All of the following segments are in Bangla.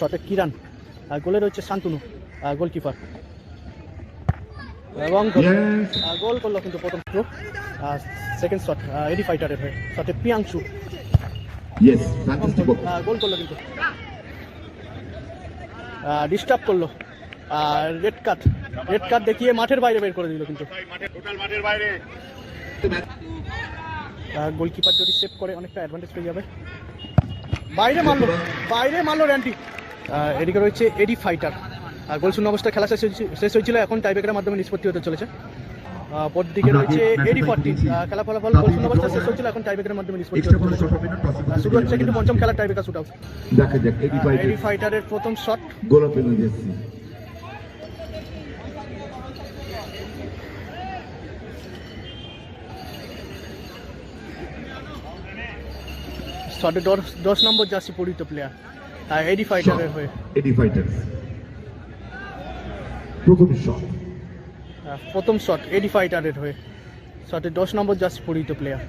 শটে কিরান আর গোলে রয়েছে শান্তনু গোলকিপার এবং গোল করল কিন্তু প্রথম থ্রো সেকেন্ড শট এডি ফাইটারের হয়ে শটে work. গোল করল কিন্তু। ডিস্টার্ব করল। আর রেড কার্ড রেড কার্ড দেখিয়ে মাঠের বাইরে বের করে দিল কিন্তু। গোলকিপার যদি সেভ করে অনেকটা অ্যাডভান্টেজ পেয়ে যাবে। বাইরে মারলো বাইরে মারলো র্যান্টি এদিকে রয়েছে এডি ফাইটার আর গোল শূন্য অবস্থায় খেলা শেষ হয়েছে- শেষ হয়েছিল এখন টাইব্রেকারের মাধ্যমে নিষ্পত্তি হতে চলেছে। আহ, পর দিকে রয়েছে এডি ফর্টি খেলা ফলাফল গোল শূন্য অবস্থায় শেষ হয়েছিল এখন টাইব্রেকারের মাধ্যমে নিষ্পত্তি হতে শুরু হচ্ছে কিন্তু পঞ্চম খেলার টাইব্রেকার শুট আউট এডি ফাইটারের প্রথম শট গোল পেল শটে দশ দশ নম্বর জার্সি পরিচিত প্লেয়ার এডি ফাইটারের হয়ে। এডি ফাইটার প্রথম শট প্রথম শট এডি ফাইটারের হয়ে। শটে দশ নম্বর জার্সি পরিচিত প্লেয়ার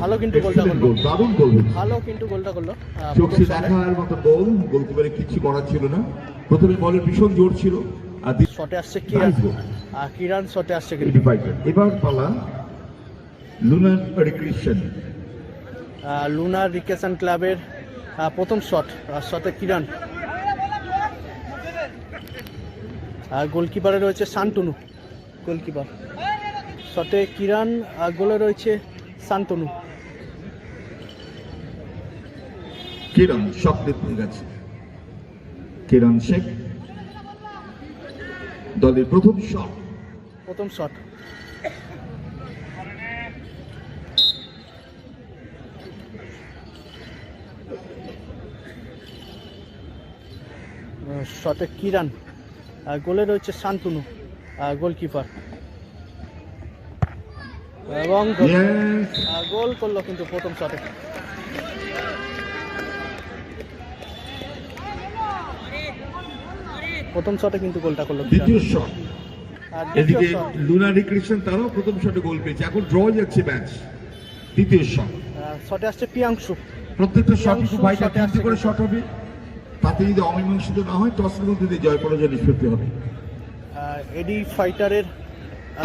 ভালো কিন্তু গোলটা করল। দারুণ গোল ভালো কিন্তু গোলটা করল। চোখে দেখার মতো গোল গোলকিপারে কিছু করার ছিল না। প্রথমে বলের ভীষণ জোর ছিল। আর শটে আসছে কিরান আর কিরান শটে আসছে কিন্তু। এবার পালা লুনার রিক্রিশন আহ, লুনার রিকেশন ক্লাবের প্রথম শট শটে কিরান আর গোলকিপারে রয়েছে শান্তনু। গোলকিপার শটে কিরান আর গোলে রয়েছে শান্তনু। কিরণ স্বপ্নে পেয়ে গেছে। কিরণ শেখ। দলের প্রথম শট প্রথম শট শটে কিরান আর গোলে রয়েছে শান্তনু গোলকিপার। এবং গোল। করল কিন্তু প্রথম শটে। প্রথম শটে কিন্তু গোলটা করল দ্বিতীয় শট। এদিকে লুনা রিক্রিশন তারাও প্রথম শটে গোল পেয়েছে। এখন ড্র যাচ্ছে ম্যাচ দ্বিতীয় শট। শটে আসছে প্রিয়াংশু। প্রত্যেকটা শট খুব ভাইটা তিনটে করে শট হবে। তাতে যদি অমীমাংসিত না হয় টসের মধ্যে দিয়ে জয় পরাজয় নিষ্পত্তি হবে। এডি ফাইটারের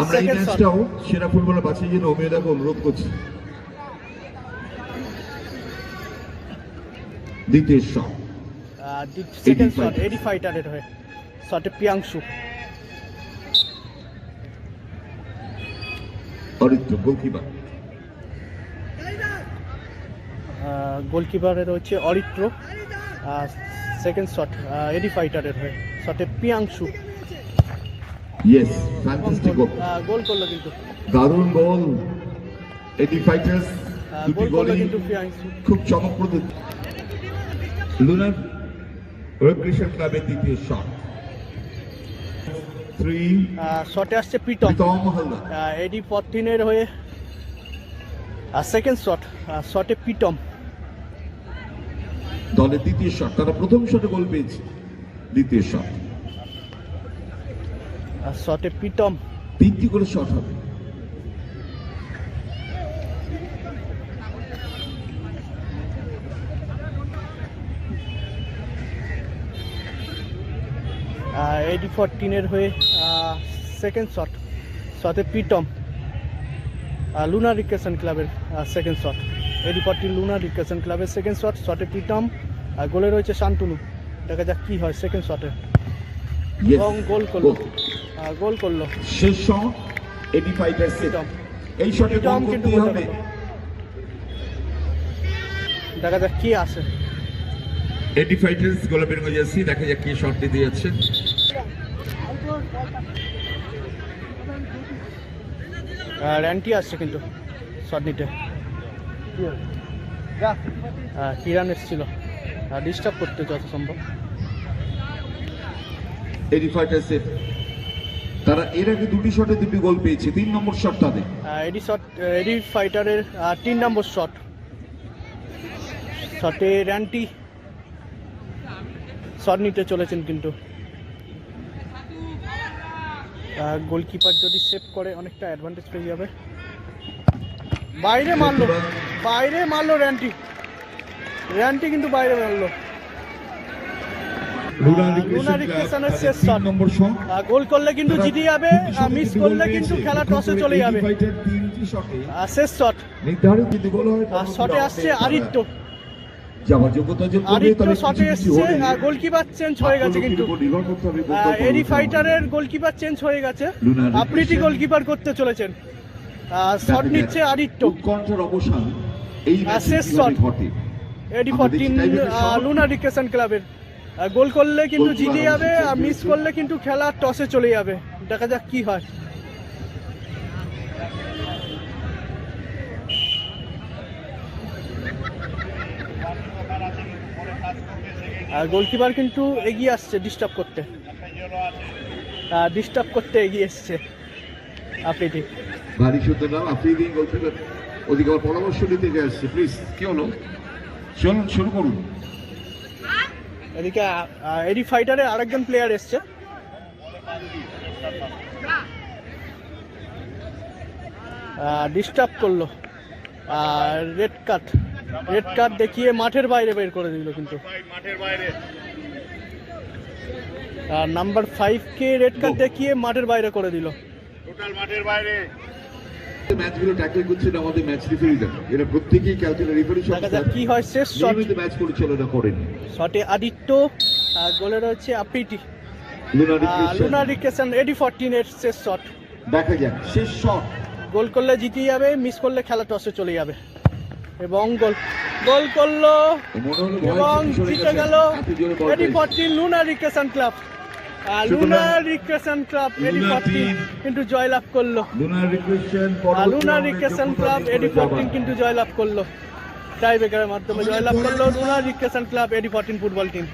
আমরা এই ম্যাচটাও সেরা ফুটবলার বাছাই জন্য অমিয়দাকে অনুরোধ করছি। দ্বিতীয় শট সেকেন্ড শট এডি ফাইটারের হয়ে শটে প্রিয়াংশু। অরিত্র গোলকিপার। গোলকিপারে রয়েছে অরিত্র। সেকেন্ড শট এডি ফাইটারের হয়ে। শটে Priyanshu yes fantastic goal goal করল কিন্তু। দারুণ গোল এডি ফাইটার্স দুটি গোল গোলই খুব চমকপ্রদ। লুনার রিক্রিশন ক্লাবের দ্বিতীয় শট থ্রি শটে আসছে পিটম এডি ফরটিনের হয়ে সেকেন্ড শট শটে প্রীতম দলের দ্বিতীয় শট তারা প্রথম শটে গোল পেয়েছে। দ্বিতীয় শট। শটে প্রীতম। তিনটি করে শট হবে। এডি ফরটিনের হয়ে সেকেন্ড শট শটে প্রীতম। লুনা রিকেশন ক্লাবের second shot AD fourteen Luna recreation ক্লাবের সেকেন্ড শট শটে প্রীতম আর গোলে রয়েছে শান্তনু। দেখা যাক কি হয় সেকেন্ড শটে এবং গোল করল। গোল। গোল করল। শেষ শট এডি ফাইটার্স প্রীতম। এই শটে গোল কিন্তু হবে। দেখা যাক কি আসে। এডি ফাইটার্স গোলাপের জার্সি দেখা যাক কি শট দিতে যাচ্ছে। র্যান্টি আসছে কিন্তু শট নিতে। আহ, কিরান এসছিল। ডিস্টার্ব করতে যত সম্ভব। তারা এর আগে দুটি শটে দুটি গোল পেয়েছে তিন নম্বর শট তাদের। এডি শট এডি ফাইটারের তিন নম্বর শট শটে র্যান্টি শট নিতে চলেছেন কিন্তু। গোলকিপার যদি সেভ করে অনেকটা অ্যাডভান্টেজ পেয়ে যাবে। বাইরে মারলো। বাইরে মারলো র্যান্টি। র্যান্টি কিন্তু বাইরে মারলো। শেষ শট গোল করলে কিন্তু জিতে যাবে মিস করলে কিন্তু খেলা টসে চলে যাবে। শেষ শট আর শটে আসছে আদিত্য। যাওয়ার যোগ্যতা অর্জন আদিত্য তবে শটে আর গোলকিপার চেঞ্জ হয়ে গেছে কিন্তু। হবে। ফাইটারের গোলকিপার চেঞ্জ হয়ে গেছে। লুনা গোলকিপার করতে চলেছেন। শট নিচ্ছে আদিত্য। অবসান। এই শেষ। ঘটে? এডি ফোরটিন। লুনা রিক্রেশন ক্লাবের গোল করলে কিন্তু জিতে যাবে আর মিস করলে কিন্তু খেলা টসে চলে যাবে। দেখা যাক কি হয়। আর গোলকিপার কিন্তু এগিয়ে আসছে ডিস্টার্ব করতে। ডিস্টার্ব করতে এগিয়ে এসছে। আপ্রিটি ভারী সুন্দর নাম আফ্রিদিন গোলকিপার ওদিকে আবার পরামর্শ নিতে আসছে প্লিজ কি হলো? চলুন শুরু করুন। এদিকে এডি ফাইটারে আরেকজন প্লেয়ার এসছে। ডিস্টার্ব করল। আর রেড কার্ড রেড কার্ড দেখিয়ে মাঠের বাইরে বের করে দিল কিন্তু। নাম্বার ফাইভ কে রেড কার্ড দেখিয়ে মাঠের বাইরে করে দিল। ম্যাচগুলো ট্যাকল করছেন আমাদের ম্যাচ রেফারিরা এরা প্রত্যেকেই ক্যালকুলেট রেফারি দেখা কি হয়। শেষ শট ম্যাচ পরিচালনা করেন। শটে আদিত্য আর গোলে রয়েছে আপিটি Luna Luna recreation AD fourteen এর শেষ শট দেখা যাক শেষ শট গোল করলে জিতে যাবে মিস করলে খেলা টসে চলে যাবে। এবং গোল গোল করল এবং জিতে। গেল AD fourteen Luna recreation club আর সুতরাং Luna recreation club AD fourteen কিন্তু জয়লাভ করল। লুনার রিক্রেশন ক্লাব এডি ফোরটিন কিন্তু জয়লাভ করল। টাই ব্রেকারের মাধ্যমে জয়লাভ করল। Luna recreation club AD fourteen football team